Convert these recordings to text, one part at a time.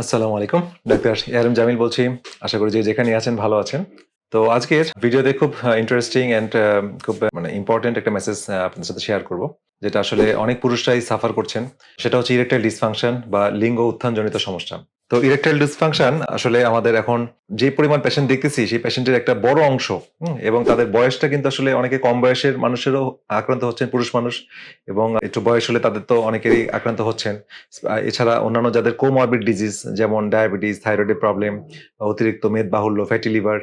আসসালামু আলাইকুম। ডাক্তার ইয়ারম জামিল বলছি। আশা করি যে যেখানে আছেন, ভালো আছেন। তো আজকের ভিডিওতে খুব ইন্টারেস্টিং অ্যান্ড খুব মানে ইম্পর্টেন্ট একটা মেসেজ আপনাদের সাথে শেয়ার করব। যেটা আসলে অনেক পুরুষরাই সাফার করছেন। সেটা হচ্ছে ইরেকটাইল ডিসফাংশন বা লিঙ্গ উত্থানজনিত সমস্যা। তো ইরেকটাইল ডিসফাংশন আসলে আমাদের এখন যে পরিমাণ পেশেন্ট দেখতেছি, সেই পেশেন্টের একটা বড় অংশ এবং তাদের বয়সটা কিন্তু আসলে অনেকে কম বয়সের মানুষেরও আক্রান্ত হচ্ছেন, পুরুষ মানুষ, এবং একটু বয়স হলে তাদের তো অনেকেরই আক্রান্ত হচ্ছেন। এছাড়া অন্যান্য যাদের কোমরবিড ডিজিজ যেমন ডায়াবেটিস থাইরয়েডের প্রবলেম অতিরিক্ত মেদ বাহুল্য ফ্যাটি লিভার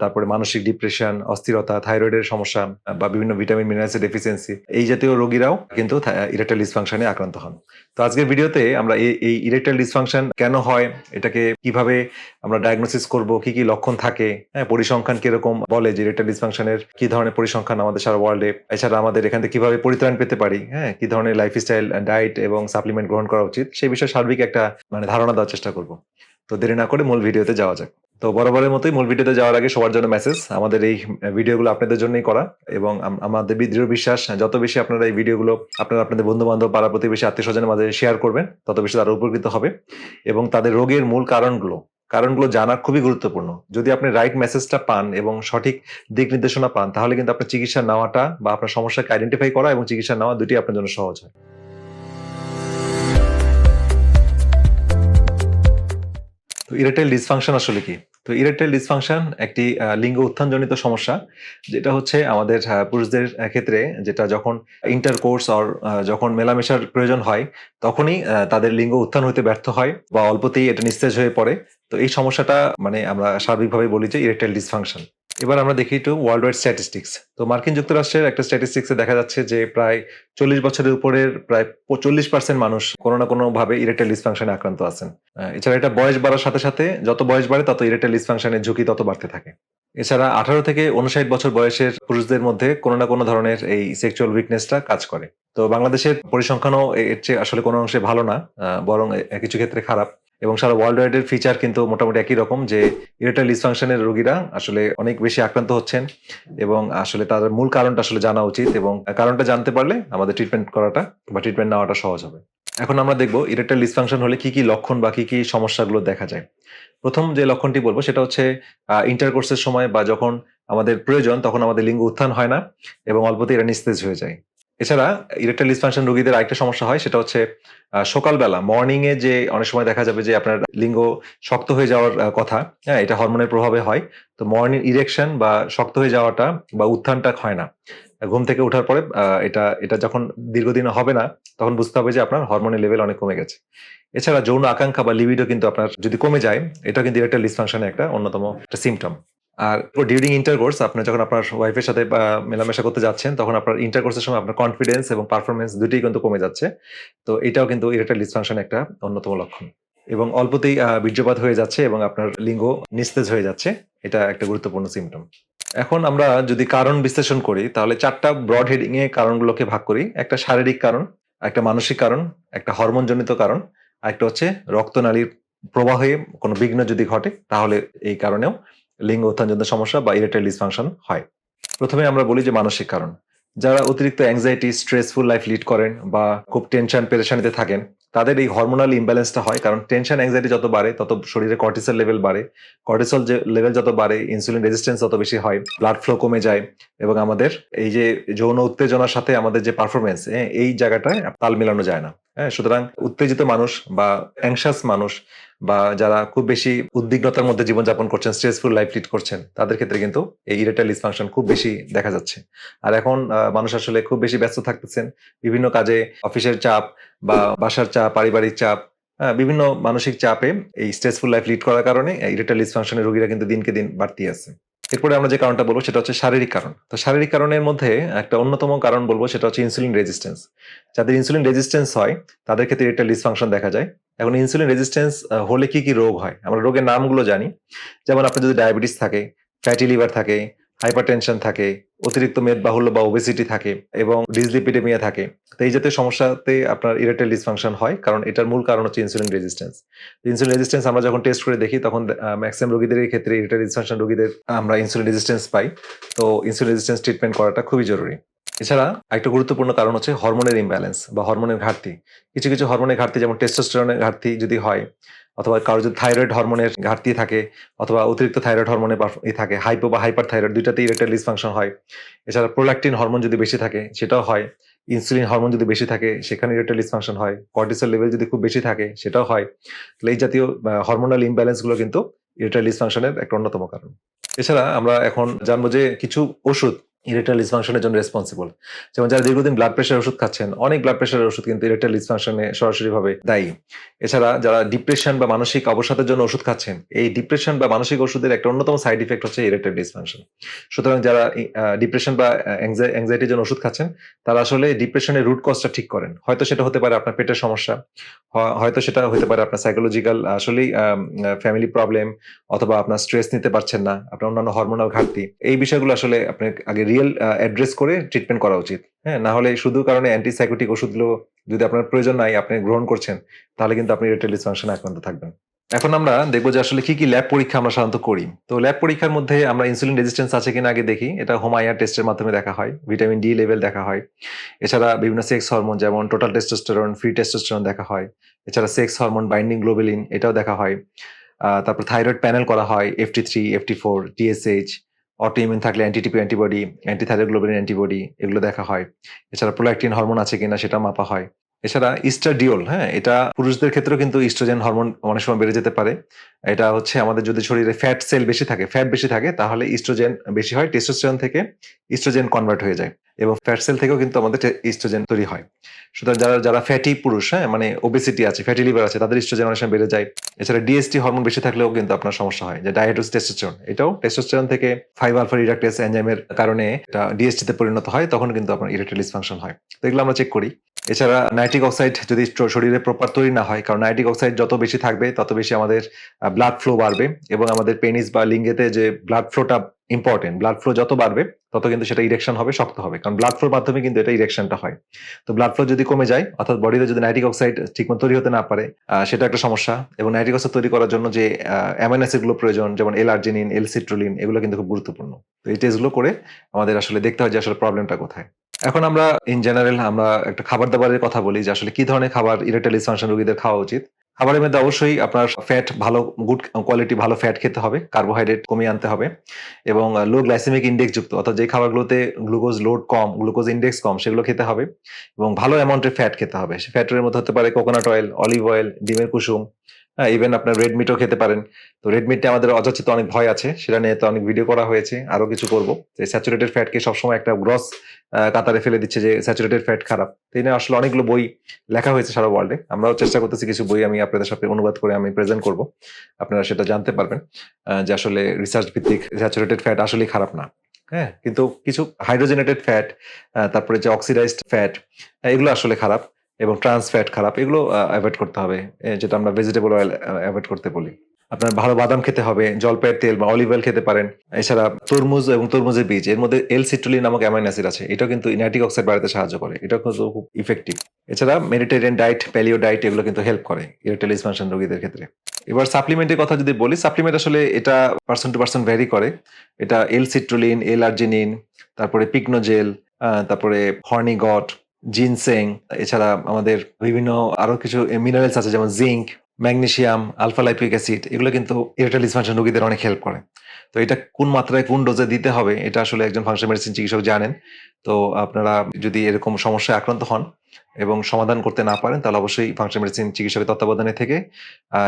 তারপরে মানসিক ডিপ্রেশন অস্থিরতা থাইরয়েডের সমস্যা, বা বিভিন্ন ভিটামিন মিনারেলসের ডেফিসিয়েন্সি এই জাতীয় রোগীরাও কিন্তু ইরেকটাইল ডিসফাংশনে আক্রান্ত হন। তো আজকের ভিডিওতে আমরা এই ইরেকটাইল ডিসফাংশন কেন হয়, এটাকে কীভাবে আমরা ডায়াগনোসিস করব, কি কি লক্ষণ থাকে হ্যাঁ পরিসংখ্যান কীরকম বলে যে রেটাল ডিসফাংশনের কি ধরনের পরিসংখ্যান আমাদের সারা ওয়ার্ল্ডে এছাড়া আমাদের এখান থেকে কীভাবে পরিত্রাণ পেতে পারি হ্যাঁ কি ধরনের লাইফস্টাইল ডায়েট এবং সাপ্লিমেন্ট গ্রহণ করা উচিত সেই বিষয়ে সার্বিক একটা মানে ধারণা দেওয়ার চেষ্টা করব। তো দেরি না করে মূল ভিডিওতে যাওয়া যাক। তো বরাবরের মতোই মূল ভিডিওতে যাওয়ার আগে সবার জন্য মেসেজ আমাদের এই ভিডিওগুলো আপনাদের জন্যই করা এবং আমাদের বি- দৃঢ় বিশ্বাস, যত বেশি আপনারা এই ভিডিওগুলো আপনারা আপনাদের বন্ধু বান্ধব পাড়া প্রতিবেশী, আত্মীয় স্বজনের মাঝে শেয়ার করবেন, তত বেশি তারা উপকৃত হবে এবং তাদের রোগের মূল কারণগুলো কারণগুলো জানা খুবই গুরুত্বপূর্ণ। যদি আপনি রাইট মেসেজটা পান এবং সঠিক দিক নির্দেশনা পান, তাহলে কিন্তু আপনার চিকিৎসা নেওয়াটা বা আপনার সমস্যাকে আইডেন্টিফাই করা এবং চিকিৎসা নেওয়া দুটি আপনার জন্য সহজ হয়। তো ইরেকটাইল ডিসফাংশন আসলে কি? তো ইরেকটাইল ডিসফাংশন একটি লিঙ্গ উত্থানজনিত সমস্যা, যেটা হচ্ছে আমাদের পুরুষদের ক্ষেত্রে যেটা যখন ইন্টারকোর্স অর যখন মেলামেশার প্রয়োজন হয়, তখনই তাদের লিঙ্গ উত্থান হতে ব্যর্থ হয় বা অল্পতেই এটা নিস্তেজ হয়ে পড়ে। তো এই সমস্যাটা মানে আমরা সার্বিকভাবে বলি যে ইরেকটাইল ডিসফাংশন। এবার আমরা দেখি একটু ওয়ার্ল্ড ওয়াইড স্ট্যাটিস্টিক্স তো মার্কিন যুক্তরাষ্ট্রের একটা স্ট্যাটিস্টিক্সে দেখা যাচ্ছে যে প্রায় চল্লিশ বছরের উপরের প্রায় চল্লিশ পার্সেন্ট মানুষ কোনো না কোনো ভাবে ইরেকটাইল ডিসফাংশনে আক্রান্ত আছেন। এছাড়া এটা বয়স বাড়ার সাথে সাথে যত বয়স বাড়ে তত ইরেকটাইল ডিসফাংশনের ঝুঁকি তত বাড়তে থাকে। এছাড়া আঠারো থেকে উনষাট বছর বয়সের পুরুষদের মধ্যে কোনো না কোনো ধরনের এই সেক্সুয়াল উইকনেসটা কাজ করে। তো বাংলাদেশের পরিসংখ্যানও এর চেয়ে আসলে কোনো অংশে ভালো না বরং কিছু ক্ষেত্রে খারাপ। এবং সারা ওয়ার্ল্ড ওয়াইড এর ফিচার কিন্তু মোটামুটি একই রকম যে ইরেকটাইল ডিসফাংশনের রোগীরা আসলে অনেক বেশি আক্রান্ত হচ্ছেন এবং আসলে তার মূল কারণটা আসলে জানা উচিত এবং কারণটা জানতে পারলে আমাদের ট্রিটমেন্ট করাটা বা ট্রিটমেন্ট নেওয়াটা সহজ হবে। এখন আমরা দেখব ইরেকটাইল ডিসফাংশন হলে কি কি লক্ষণ বা কি কি সমস্যাগুলো দেখা যায়। প্রথম যে লক্ষণটি বলব সেটা হচ্ছে ইন্টারকোর্সের সময় বা যখন আমাদের প্রয়োজন তখন আমাদের লিঙ্গ উত্থান হয় না এবং অল্পতেই এরা নিস্তেজ হয়ে যায়। এছাড়া ইরেকটাইল ডিসফাংশন রোগীদের আরেকটা সমস্যা হয়, সেটা হচ্ছে সকালবেলা মর্নিং এ যে অনেক সময় দেখা যাবে যে আপনার লিঙ্গ শক্ত হয়ে যাওয়ার কথা হ্যাঁ এটা হরমোনের প্রভাবে হয়। তো মর্নিং ইরেকশন বা শক্ত হয়ে যাওয়াটা বা উত্থানটা হয় না। ঘুম থেকে ওঠার পরে এটা এটা যখন দীর্ঘদিন হবে না, তখন বুঝতে হবে যে আপনার হরমোনের লেভেল অনেক কমে গেছে। এছাড়া যৌন আকাঙ্ক্ষা বা লিবিডো কিন্তু আপনার যদি কমে যায় এটা কিন্তু ইরেকটাইল ডিসফাংশনের একটা অন্যতম একটা সিমটম আর ডিউরিং ইন্টারকোর্স আপনি যখন আপনার ওয়াইফের সাথে মেলামেশা করতে যাচ্ছেন, তখন আপনার ইন্টারকোর্সের সময় আপনার কনফিডেন্স এবং পারফরমেন্স দুটোই কিন্তু কমে যাচ্ছে। তো এটাও কিন্তু ইরেকটাইল ডিসফাংশন একটা অন্যতম লক্ষণ। এবং অল্পতেই বীর্যপাত হয়ে যাচ্ছে এবং আপনার লিঙ্গ নিস্তেজ হয়ে যাচ্ছে। এটা একটা গুরুত্বপূর্ণ সিমটম এখন আমরা যদি কারণ বিশ্লেষণ করি, তাহলে চারটা ব্রড হেডিং এ কারণগুলোকে ভাগ করি। একটা শারীরিক কারণ, একটা মানসিক কারণ, একটা হরমোনজনিত কারণ, আর একটা হচ্ছে রক্তনালীর প্রবাহে কোনো বিঘ্ন যদি ঘটে, তাহলে এই কারণেও লিঙ্গ উত্থানজনিত সমস্যা বা ইরেকটাইল ডিসফাংশন হয়। প্রথমে আমরা বলি যে মানসিক কারণ। যারা অতিরিক্ত অ্যাংজাইটি স্ট্রেসফুল লাইফ লিড করেন বা খুব টেনশন পেরেশানিতে থাকেন, তাদের এই হরমোনাল ইমব্যালেন্সটা হয় কারণ টেনশন অ্যাংজাইটি যত বাড়ে, তত শরীরে কর্টিসল লেভেল বাড়ে। কর্টিসল যে লেভেল যত বাড়ে ইনসুলিন রেজিস্ট্যান্স তত বেশি হয় ব্লাড ফ্লো কমে যায় এবং আমাদের এই যে যৌন উত্তেজনার সাথে আমাদের যে পারফরমেন্স এই জায়গাটায় তাল মেলানো যায় না। হ্যাঁ সুতরাং উত্তেজিত মানুষ বা অ্যাংশাস মানুষ বা যারা খুব বেশি উদ্বিগ্নতার মধ্যে জীবনযাপন করছেন স্ট্রেসফুল লাইফ লিড করছেন, তাদের ক্ষেত্রে কিন্তু এই ইরেটাইল ডিসফাংশন খুব বেশি দেখা যাচ্ছে। আর এখন মানুষ আসলে খুব বেশি ব্যস্ত থাকতেছেন। বিভিন্ন কাজে অফিসের চাপ বা বাসার চাপ, পারিবারিক চাপ বিভিন্ন মানসিক চাপে এই স্ট্রেসফুল লাইফ লিড করার কারণে ইরেটাইল ডিসফাংশনের রোগীরা কিন্তু দিনকে দিন বাড়তি আছে। এরপরে আমরা যে কারণটা বলব সেটা হচ্ছে শারীরিক কারণ। তো শারীরিক কারণের মধ্যে একটা অন্যতম কারণ বলব, সেটা হচ্ছে ইনসুলিন রেজিস্ট্যান্স যাদের ইনসুলিন রেজিস্ট্যান্স হয়, তাদের ক্ষেত্রে ইরেকটাইল ডিসফাংশন দেখা যায়। এখন ইনসুলিন রেজিস্ট্যান্স হলে কি কি রোগ হয়? আমরা রোগের নামগুলো জানি। যেমন আপনার যদি ডায়াবেটিস থাকে ফ্যাটি লিভার থাকে হাইপারটেনশন থাকে, অতিরিক্ত মেদবাহুল্য বা ওবেসিটি থাকে এবং ডিসলিপিডেমিয়া থাকে, তো এই জাতীয় সমস্যাতে আপনার ইরেকটাইল ডিসফাংশন হয় কারণ এটার মূল কারণ হচ্ছে ইনসুলিন রেজিস্ট্যান্স ইনসুলিন রেজিস্ট্যান্স আমরা যখন টেস্ট করে দেখি, তখন ম্যাক্সিমাম রোগীদের ক্ষেত্রে ইরেকটাইল ডিসফাংশন রোগীদের আমরা ইনসুলিন রেজিস্ট্যান্স পাই। তো ইনসুলিন রেজিস্ট্যান্স ট্রিটমেন্ট করাটা খুবই জরুরি। এছাড়া একটা গুরুত্বপূর্ণ কারণ হচ্ছে হরমোনের ইমব্যালেন্স বা হরমোনের ঘাটতি। কিছু কিছু হরমোনের ঘাটতি যেমন টেস্টোস্টেরনের ঘাটতি যদি হয়, অথবা কারও যদি থাইরয়েড হরমোনের ঘাটতি থাকে, অথবা অতিরিক্ত থাইরয়েড হরমোনের থাকে হাইপো বা হাইপার থাইরয়েড দুইটাতে ইরেকটাইল ডিসফাংশন হয়। এছাড়া প্রোল্যাকটিন হরমোন যদি বেশি থাকে, সেটাও হয়। ইনসুলিন হরমোন যদি বেশি থাকে, সেখানে ইরেকটাইল ডিসফাংশন হয়। কর্টিসল লেভেল যদি খুব বেশি থাকে, সেটাও হয়। তাহলে এই জাতীয় হরমোনাল ইমব্যালেন্সগুলো কিন্তু ইরেকটাইল ডিসফাংশনের একটা অন্যতম কারণ। এছাড়া আমরা এখন জানব যে কিছু ওষুধ ইরেকটাইল ডিসফাংশনের জন্য রেসপন্সিবল যেমন যারা দীর্ঘদিন ব্লাড প্রেশার ওষুধ খাচ্ছেন, অনেক ব্লাড প্রেশারের ওষুধ কিন্তু ইরেকটাইল ডিসফাংশনে সরাসরি ভাবে দায়ী। এছাড়া যারা ডিপ্রেশন বা মানসিক অবসাদের জন্য ওষুধ খাচ্ছেন, এই ডিপ্রেশন বা মানসিক ওষুধের একটা অন্যতম সাইড ইফেক্ট হচ্ছে ইরেকটাইল ডিসফাংশন সুতরাং যারা ডিপ্রেশন বা অ্যাংজাইটির জন্য ওষুধ খাচ্ছেন, তারা আসলে ডিপ্রেশনের রুট কজটা ঠিক করেন। হয়তো সেটা হতে পারে আপনার পেটের সমস্যা হয়তো সেটা হতে পারে আপনার সাইকোলজিক্যাল আসলেই ফ্যামিলি প্রবলেম অথবা আপনার স্ট্রেস নিতে পারছেন না, আপনার অন্যান্য হরমোনাল ঘাটতি। এই বিষয়গুলো আসলে আপনার আগে রিয়েল অ্যাড্রেস করে ট্রিটমেন্ট করা উচিত। হ্যাঁ না হলে শুধু কারণে অ্যান্টিসাইকোটিক ওষুধগুলো যদি আপনার প্রয়োজন নাই, আপনি গ্রহণ করছেন, তাহলে কিন্তু আপনি ইরেকটাইল ডিসফাংশনে আক্রান্ত থাকবেন। এখন আমরা দেখব যে আসলে কি কি ল্যাব পরীক্ষা আমরা সাধারণত করি। তো ল্যাব পরীক্ষার মধ্যে আমরা ইনসুলিন রেজিস্ট্যান্স আছে কিনা আগে দেখি। এটা হোম আইআর টেস্টের মাধ্যমে দেখা হয় ভিটামিন ডি লেভেল দেখা হয়। এছাড়া বিভিন্ন সেক্স হরমোন যেমন টোটাল টেস্টোস্টেরন ফ্রি টেস্টোস্টেরন দেখা হয়। এছাড়া সেক্স হরমোন বাইন্ডিং গ্লোবেলিন এটাও দেখা হয়। তারপর থাইরয়েড প্যানেল করা হয় FT three FT four TSH autoimmune থাকলে অ্যান্টিটিপি অ্যান্টিবডি অ্যান্টিথাইরোগ্লোবিন অ্যান্টিবডি এগুলো দেখা হয়। এছাড়া প্রোল্যাকটিন হরমোন আছে কিনা সেটা মাপা হয়। এছাড়া ইস্টাডিওল হ্যাঁ এটা পুরুষদের ক্ষেত্রেও কিন্তু ইস্ট্রোজেন হরমোন অনেক সময় বেড়ে যেতে পারে। এটা হচ্ছে আমাদের যদি শরীরে ফ্যাট সেল বেশি থাকে ফ্যাট বেশি থাকে, তাহলে ইস্ট্রোজেন বেশি হয় টেস্টোস্টেরন থেকে ইস্ট্রোজেন কনভার্ট হয়ে যায়। এবং ফ্যাট সেল থেকেও কিন্তু আমাদের ইস্ট্রোজেন তৈরি হয়। সুতরাং যারা যারা ফ্যাটি পুরুষ হ্যাঁ মানে ওবেসিটি আছে ফ্যাটি লিভার আছে, তাদের ইস্ট্রোজেন অনেক সময় বেড়ে যায়। এছাড়া ডিএসটি হরমোন বেশি থাকলেও কিন্তু আপনার সমস্যা হয়, যে ডায়াটোস টেস্টোস্টেরন এটাও টেস্টোস্টেরন থেকে ফাইভ আলফা রিডাক্টেস এনজাইমের কারণে এটা ডিএসটিতে পরিণত হয়, তখন কিন্তু আপনার ইরেকটাইল ডিসফাংশন হয়। তো এগুলো আমরা চেক করি। এছাড়া নাইট্রিক অক্সাইড যদি শরীরে প্রপার তৈরি না হয়, কারণ নাইট্রিক অক্সাইড যত বেশি থাকবে, তত বেশি আমাদের ব্লাড ফ্লো বাড়বে এবং আমাদের পেনিস বা লিঙ্গেতে যে ব্লাড ফ্লোটা ইম্পর্টেন্ট ব্লাড ফ্লো যত বাড়বে, তত কিন্তু সেটা ইরেকশন হবে, শক্ত হবে। কারণ ব্লাড ফ্লোর মাধ্যমে কিন্তু এটা ইরেকশনটা হয়। তো ব্লাড ফ্লো যদি কমে যায়, অর্থাৎ বডিতে যদি নাইট্রিক অক্সাইড ঠিকমতো তৈরি হতে না পারে সেটা একটা সমস্যা। এবং নাইট্রিক অক্সাইড তৈরি করার জন্য যে অ্যামাইনো অ্যাসিডগুলো প্রয়োজন, যেমন এল আর্জিনিন এল সিট্রোলিন এগুলো কিন্তু খুব গুরুত্বপূর্ণ। তো এই টেস্টগুলো করে আমাদের আসলে দেখতে হয় যে আসলে প্রবলেমটা কোথায়। এখন আমরা ইন জেনারেল আমরা একটা খাবার দাবারের কথা বলি যে আসলে কি ধরনের খাবার ইরেকটাইল ডিসফাংশন রোগীদের খাওয়া উচিত। খাবারের মধ্যে অবশ্যই আপনার ফ্যাট ভালো গুড কোয়ালিটি ভালো ফ্যাট খেতে হবে কার্বোহাইড্রেট কমিয়ে আনতে হবে এবং লো গ্লাইসেমিক ইন্ডেক্স যুক্ত, অর্থাৎ যে খাবারগুলোতে গ্লুকোজ লোড কম গ্লুকোজ ইন্ডেক্স কম, সেগুলো খেতে হবে এবং ভালো অ্যামাউন্টের ফ্যাট খেতে হবে। সে ফ্যাটের মধ্যে হতে পারে কোকোনাট অয়েল অলিভ অয়েল ডিমের কুসুম হ্যাঁ ইভেন আপনার রেড মিটও খেতে পারেন। তো রেড মিটে আমাদের অযাচিত অনেক ভয় আছে, সেটা নিয়ে তো অনেক ভিডিও করা হয়েছে, আরও কিছু করব। স্যাচুরেটেড ফ্যাটকে সবসময় একটা গ্রস কাতারে ফেলে দিচ্ছে যে স্যাচুরেটেড ফ্যাট খারাপ। তো এই আসলে অনেকগুলো বই লেখা হয়েছে সারা ওয়ার্ল্ডে আমরাও চেষ্টা করতেছি কিছু বই আমি আপনাদের সাথে অনুবাদ করে আমি প্রেজেন্ট করব। আপনারা সেটা জানতে পারবেন যে আসলে রিসার্চ ভিত্তিক স্যাচুরেটেড ফ্যাট আসলেই খারাপ না। হ্যাঁ কিন্তু কিছু হাইড্রোজেনেটেড ফ্যাট তারপরে যে অক্সিডাইজড ফ্যাট এগুলো আসলে খারাপ। এবং ট্রান্স ফ্যাট খারাপ, এগুলো অ্যাভয়েড করতে হবে যেটা আমরা ভেজিটেবল অয়েল অ্যাভয়েড করতে বলি। আপনার ভালো বাদাম খেতে হবে, জলপাইয়ের তেল বা অলিভ অয়েল খেতে পারেন। এছাড়া তরমুজ এবং তরমুজের বীজ, এর মধ্যে এল সিট্রুলিন নামক অ্যামাইন অ্যাসিড আছে, এটাও কিন্তু নাইট্রিক অক্সাইড বাড়াতে সাহায্য করে এটা কিন্তু খুব ইফেক্টিভ এছাড়া মেডিটেরিয়ান ডায়েট প্যালিও ডায়েট এগুলো কিন্তু হেল্প করে ইরেকটাইল ডিসফাংশন রোগীদের ক্ষেত্রে। এবার সাপ্লিমেন্টের কথা যদি বলি সাপ্লিমেন্ট আসলে এটা পার্সন টু পার্সন ভ্যারি করে। এটা এল সিট্রুলিন এল আর্জিনিন তারপরে পিকনোজেল তারপরে হর্নি গট জিনসেং, এছাড়া আমাদের বিভিন্ন আরও কিছু মিনারেলস আছে, যেমন zinc magnesium alpha lipoic acid এগুলো কিন্তু ইরেটাল ডিসফাংশন রোগীদের অনেক হেল্প করে। তো এটা কোন মাত্রায় কোন ডোজে দিতে হবে, এটা আসলে একজন ফাংশন মেডিসিন চিকিৎসক জানেন। তো আপনারা যদি এরকম সমস্যায় আক্রান্ত হন এবং সমাধান করতে না পারেন, তাহলে অবশ্যই ফাংশন মেডিসিন চিকিৎসকের তত্ত্বাবধানে থেকে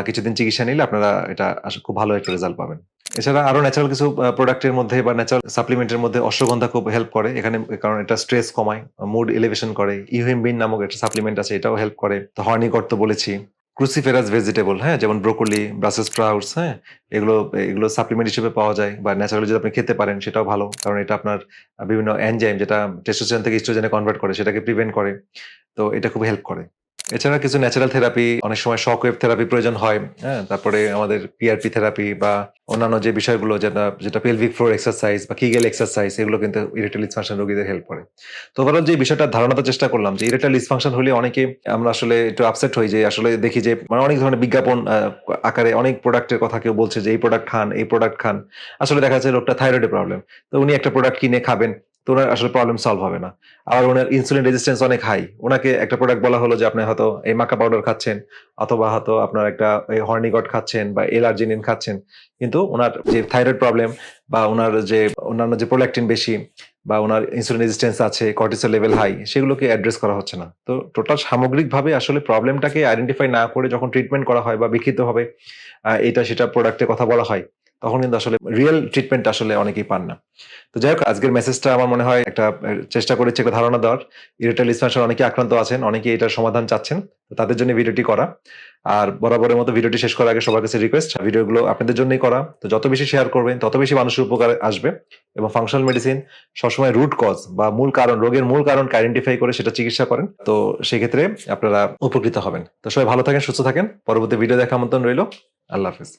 কিছুদিন চিকিৎসা নিলে আপনারা এটা খুব ভালো একটা রেজাল্ট পাবেন। এছাড়া আরও ন্যাচারাল কিছু প্রোডাক্টের মধ্যে বা ন্যাচারাল সাপ্লিমেন্টের মধ্যে অশ্বগন্ধা খুব হেল্প করে। এখানে কারণ এটা স্ট্রেস কমায় মুড এলিভেশন করে। ইউহিমবিন নামক একটা সাপ্লিমেন্ট আছে, এটাও হেল্প করে। তো হর্নি গট বলেছি। ক্রুসিফেরাস ভেজিটেবল হ্যাঁ? যেমন ব্রোকলি ব্রাসেস স্প্রাউটস হ্যাঁ? এগুলো এগুলো সাপ্লিমেন্ট হিসেবে পাওয়া যায় বা ন্যাচারালি যদি আপনি খেতে পারেন, সেটাও ভালো। কারণ এটা আপনার বিভিন্ন এনজাইম যেটা টেস্টোস্টেরন থেকে ইস্ট্রোজেনে কনভার্ট করে, সেটাকে প্রিভেন্ট করে। তো এটা খুব হেল্প করে। এছাড়া কিছু ন্যাচারাল থেরাপি অনেক সময় শক ওয়েভ থেরাপি প্রয়োজন হয় হ্যাঁ? তারপরে আমাদের পিআরপি থেরাপি বা অন্যান্য যে বিষয়গুলো যেটা যেটা পেলভিক ফ্লোর এক্সারসাইজ বা কিগেল এক্সারসাইজ এগুলো কিন্তু ইরেকটাইল ডিসফাংশন রোগীদের হেল্প করে। তো ওভারঅল যে বিষয়টা ধারণাতে চেষ্টা করলাম যে ইরেকটাইল ডিসফাংশন হলে অনেকে আমরা আসলে একটু আপসেট হই যে আসলে দেখি যে মানে অনেক ধরনের বিজ্ঞাপন আকারে অনেক প্রোডাক্টের কথা কেউ বলছে যে এই প্রোডাক্ট খান, এই প্রোডাক্ট খান। আসলে দেখা যাচ্ছে লোকটা থাইরয়েডের প্রবলেম তো উনি একটা প্রোডাক্ট কিনে খাবেন তো ওনার আসলে প্রবলেম সলভ হবে না। আবার ওনার ইনসুলিন রেজিস্ট্যান্স অনেক হাই ওনাকে একটা প্রোডাক্ট বলা হলো যে আপনি হয়তো এই মাকা পাউডার খাচ্ছেন অথবা হয়তো আপনার একটা হর্নিগট খাচ্ছেন বা এলার্জিনিন খাচ্ছেন। কিন্তু ওনার যে থাইরয়েড প্রবলেম বা ওনার যে অন্যান্য যে প্রোল্যাক্টিন বেশি বা ওনার ইনসুলিন রেজিস্ট্যান্স আছে কর্টিসল লেভেল হাই সেগুলোকে অ্যাড্রেস করা হচ্ছে না। তো টোটাল সামগ্রিকভাবে আসলে প্রবলেমটাকে আইডেন্টিফাই না করে যখন ট্রিটমেন্ট করা হয় বা বিক্ষিপ্তভাবে আহ, এটা সেটা প্রোডাক্টের কথা বলা হয়। তখন কিন্তু আসলে রিয়েল ট্রিটমেন্ট আসলে অনেকেই পান না। তো যাই হোক, আজকের মেসেজটা আমার মনে হয় একটা চেষ্টা করেছি একটা ধারণা দেওয়ার। ইরেটাল ডিসফাংশন অনেকে আক্রান্ত আছেন অনেকে এটার সমাধান চাচ্ছেন। তাদের জন্য ভিডিওটি করা। আর বরাবরের মতো ভিডিওটি শেষ করার আগে সবার কাছে রিকোয়েস্ট ভিডিওগুলো আপনাদের জন্যই করা। তো যত বেশি শেয়ার করবেন, তত বেশি মানুষের উপকার আসবে। এবং ফাংশনাল মেডিসিন সবসময় রুট কজ বা মূল কারণ, রোগের মূল কারণকে আইডেন্টিফাই করে সেটা চিকিৎসা করেন। তো সেক্ষেত্রে আপনারা উপকৃত হবেন। তো সবাই ভালো থাকেন, সুস্থ থাকেন। পরবর্তী ভিডিও দেখা মতন রইল। আল্লাহ হাফিজ।